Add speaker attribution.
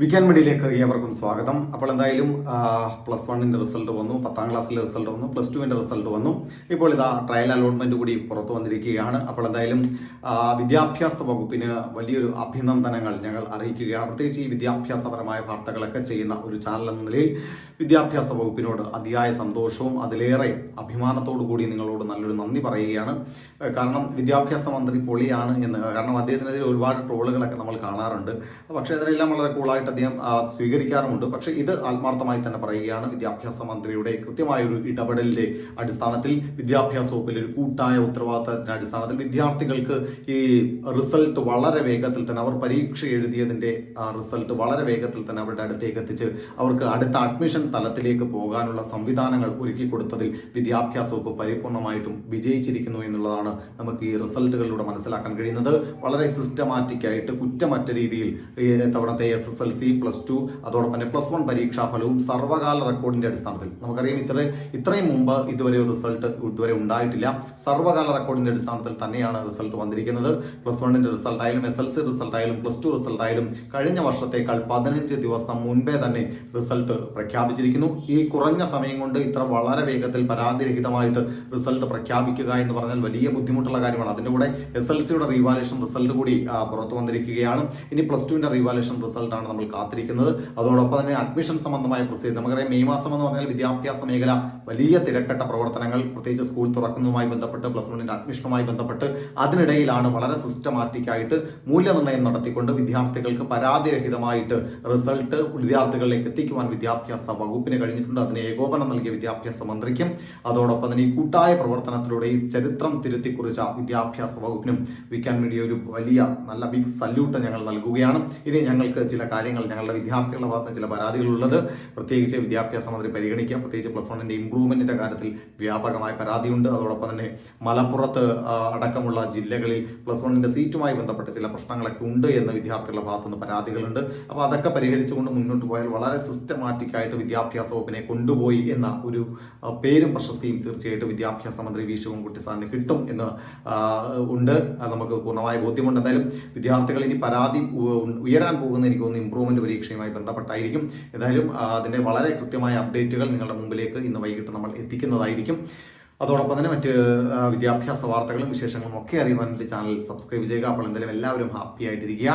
Speaker 1: Weekend മീഡിയയിലേക്ക് ഏവർക്കും സ്വാഗതം. അപ്പോൾ എന്തായാലും പ്ലസ് വണ്ണിന്റെ റിസൾട്ട് വന്നു പത്താം ക്ലാസ്സിലെ റിസൾട്ട് വന്നു പ്ലസ് ടുവിന്റെ റിസൾട്ട് വന്നു. ഇപ്പോൾ ഇതാ ട്രയൽ അലോട്ട്മെന്റ് കൂടി പുറത്തു വന്നിരിക്കുകയാണ്. അപ്പോൾ എന്തായാലും വിദ്യാഭ്യാസ വകുപ്പിന് വലിയൊരു അഭിനന്ദനങ്ങൾ ഞങ്ങൾ അറിയിക്കുകയാണ്. പ്രത്യേകിച്ച് ഈ വിദ്യാഭ്യാസപരമായ വാർത്തകളൊക്കെ ചെയ്യുന്ന ഒരു ചാനൽ എന്ന നിലയിൽ വിദ്യാഭ്യാസ വകുപ്പിനോട് അതിയായ സന്തോഷവും അതിലേറെ അഭിമാനത്തോടു കൂടി നിങ്ങളോട് നല്ലൊരു നന്ദി പറയുകയാണ്. കാരണം വിദ്യാഭ്യാസ മന്ത്രി പൊളിയാണ് എന്ന് കാരണം അദ്ദേഹത്തിനെതിരെ ഒരുപാട് ട്രോളുകളൊക്കെ നമ്മൾ കാണാറുണ്ട്. പക്ഷേ അതിനെല്ലാം വളരെ കൂളായിട്ട് അദ്ദേഹം ആ, സ്വീകരിക്കാറുമുണ്ട്. പക്ഷെ ഇത് ആത്മാർത്ഥമായി തന്നെ പറയുകയാണ്. വിദ്യാഭ്യാസ മന്ത്രിയുടെ കൃത്യമായ ഒരു ഇടപെടലിന്റെ അടിസ്ഥാനത്തിൽ വിദ്യാഭ്യാസ വകുപ്പിലെ ഒരു കൂട്ടായ ഉത്തരവാദിത്തത്തിന്റെ അടിസ്ഥാനത്തിൽ വിദ്യാർത്ഥികൾക്ക് ഈ റിസൾട്ട് വളരെ വേഗത്തിൽ തന്നെ അവർ പരീക്ഷ എഴുതിയതിന്റെ റിസൾട്ട് വളരെ വേഗത്തിൽ തന്നെ അവരുടെ അടുത്തേക്ക് എത്തിച്ച് അവർക്ക് അടുത്ത അഡ്മിഷൻ തലത്തിലേക്ക് പോകാനുള്ള സംവിധാനങ്ങൾ ഒരുക്കി കൊടുത്തതിൽ വിദ്യാഭ്യാസ വകുപ്പ് പരിപൂർണമായിട്ടും വിജയിച്ചിരിക്കുന്നു എന്നുള്ളതാണ് നമുക്ക് ഈ റിസൾട്ടുകളിലൂടെ മനസ്സിലാക്കാൻ കഴിയുന്നത്. വളരെ സിസ്റ്റമാറ്റിക് ആയിട്ട് കുറ്റമറ്റ രീതിയിൽ തവണത്തെ S S L C plus two അതോടൊപ്പം തന്നെ പ്ലസ് വൺ പരീക്ഷാ ഫലവും സർവകാല റെക്കോർഡിന്റെ അടിസ്ഥാനത്തിൽ. നമുക്കറിയാം ഇത്ര ഇത്രയും മുമ്പ് ഇതുവരെ റിസൾട്ട് ഇതുവരെ ഉണ്ടായിട്ടില്ല. സർവകാല റെക്കോർഡിന്റെ അടിസ്ഥാനത്തിൽ തന്നെയാണ് റിസൾട്ട് വന്നിരിക്കുന്നത്. പ്ലസ് വണ്ണിന്റെ റിസൾട്ട് ആയാലും എസ് എൽ സി റിസൾട്ട് ആയാലും പ്ലസ് ടു റിസൾട്ട് ആയാലും കഴിഞ്ഞ വർഷത്തേക്കാൾ പതിനഞ്ച് ദിവസം മുൻപേ തന്നെ റിസൾട്ട് പ്രഖ്യാപിച്ചിരിക്കുന്നു. ഈ കുറഞ്ഞ സമയം കൊണ്ട് ഇത്ര വളരെ വേഗത്തിൽ പരാതിരഹിതമായിട്ട് റിസൾട്ട് പ്രഖ്യാപിക്കുക എന്ന് പറഞ്ഞാൽ വലിയ ബുദ്ധിമുട്ടുള്ള കാര്യമാണ്. അതിന്റെ കൂടെ എസ് എൽ സിയുടെ റീവാലേഷൻ റിസൾട്ട് കൂടി പുറത്തു വന്നിരിക്കുകയാണ്. ഇനി പ്ലസ് ടുവിന്റെ റീവാലേഷൻ റിസൾട്ടാണ് നമ്മൾ കാത്തിരിക്കുന്നത്. അതോടൊപ്പം തന്നെ അഡ്മിഷൻ സംബന്ധമായ പ്രസിദ്ധി നമുക്കറിയാം മെയ് മാസം എന്ന് പറഞ്ഞാൽ വിദ്യാഭ്യാസ മേഖല വലിയ തിരക്കട്ട പ്രവർത്തനങ്ങൾ പ്രത്യേകിച്ച് സ്കൂൾ തുറക്കുന്നതുമായി ബന്ധപ്പെട്ട് പ്ലസ് വണ്ണിന്റെ അഡ്മിഷനുമായി ബന്ധപ്പെട്ട് അതിനിടയിലാണ് വളരെ സിസ്റ്റമാറ്റിക് ആയിട്ട് മൂല്യനിർണയം നടത്തിക്കൊണ്ട് വിദ്യാർത്ഥികൾക്ക് പരാതിരഹിതമായിട്ട് റിസൾട്ട് വിദ്യാർത്ഥികളിലേക്ക് എത്തിക്കുവാൻ വിദ്യാഭ്യാസ വകുപ്പിന് കഴിഞ്ഞിട്ടുണ്ട്. അതിന് ഏകോപനം നൽകിയ വിദ്യാഭ്യാസ മന്ത്രിക്കും അതോടൊപ്പം തന്നെ ഈ കൂട്ടായ പ്രവർത്തനത്തിലൂടെ ഈ ചരിത്രം തിരുത്തി കുറിച്ച വിദ്യാഭ്യാസ വകുപ്പിനും വിക്കാൻ മീഡിയ ഒരു വലിയ നല്ല ബിഗ് സല്യൂട്ട് ഞങ്ങൾ നൽകുകയാണ്. ഇനി ഞങ്ങൾക്ക് ചില കാര്യങ്ങൾ ഞങ്ങളുടെ വിദ്യാർത്ഥികളുടെ ഭാഗത്ത് ചില പരാതികളുള്ളത്. പ്രത്യേകിച്ച് വിദ്യാഭ്യാസ മന്ത്രി പരിഗണിക്കുക പ്രത്യേകിച്ച് പ്ലസ് വണ്ണിന്റെ ഇംപ്രൂവ്മെന്റിന്റെ കാര്യത്തിൽ വ്യാപകമായ പരാതിയുണ്ട്. അതോടൊപ്പം തന്നെ മലപ്പുറത്ത് അടക്കമുള്ള ജില്ലകളിൽ പ്ലസ് വണ്ണിന്റെ സീറ്റുമായി ബന്ധപ്പെട്ട ചില പ്രശ്നങ്ങളൊക്കെ ഉണ്ട് എന്ന് വിദ്യാർത്ഥികളുടെ ഭാഗത്തുനിന്ന് പരാതികളുണ്ട്. അപ്പോൾ അതൊക്കെ പരിഹരിച്ചുകൊണ്ട് മുന്നോട്ട് പോയാൽ വളരെ സിസ്റ്റമാറ്റിക് ആയിട്ട് വിദ്യാഭ്യാസ വകുപ്പിനെ കൊണ്ടുപോയി എന്ന ഒരു പേരും പ്രശസ്തിയും തീർച്ചയായിട്ടും വിദ്യാഭ്യാസ മന്ത്രി വി. ശിവൻകുട്ടി സാറിന് കിട്ടും എന്ന് ഉണ്ട്. നമുക്ക് പൂർണമായ ബോധ്യമുണ്ട്. എന്തായാലും വിദ്യാർത്ഥികൾ ഇനി പരാതി ഉയരാൻ പോകുന്ന എനിക്ക് തോന്നുന്നു ഇംപ്രൂവ്മെന്റ് പരീക്ഷയുമായി ബന്ധപ്പെട്ടായിരിക്കും. ഏതായാലും അതിന്റെ വളരെ കൃത്യമായ അപ്ഡേറ്റുകൾ നിങ്ങളുടെ മുമ്പിലേക്ക് ഇന്ന് വൈകിട്ട് നമ്മൾ എത്തിക്കുന്നതായിരിക്കും. അതോടൊപ്പം തന്നെ മറ്റ് വിദ്യാഭ്യാസ വാർത്തകളും വിശേഷങ്ങളും ഒക്കെ അറിയുവാൻ വേണ്ടി ചാനൽ സബ്സ്ക്രൈബ് ചെയ്യുക. അപ്പോൾ എന്തായാലും എല്ലാവരും ഹാപ്പി ആയിട്ടിരിക്കുക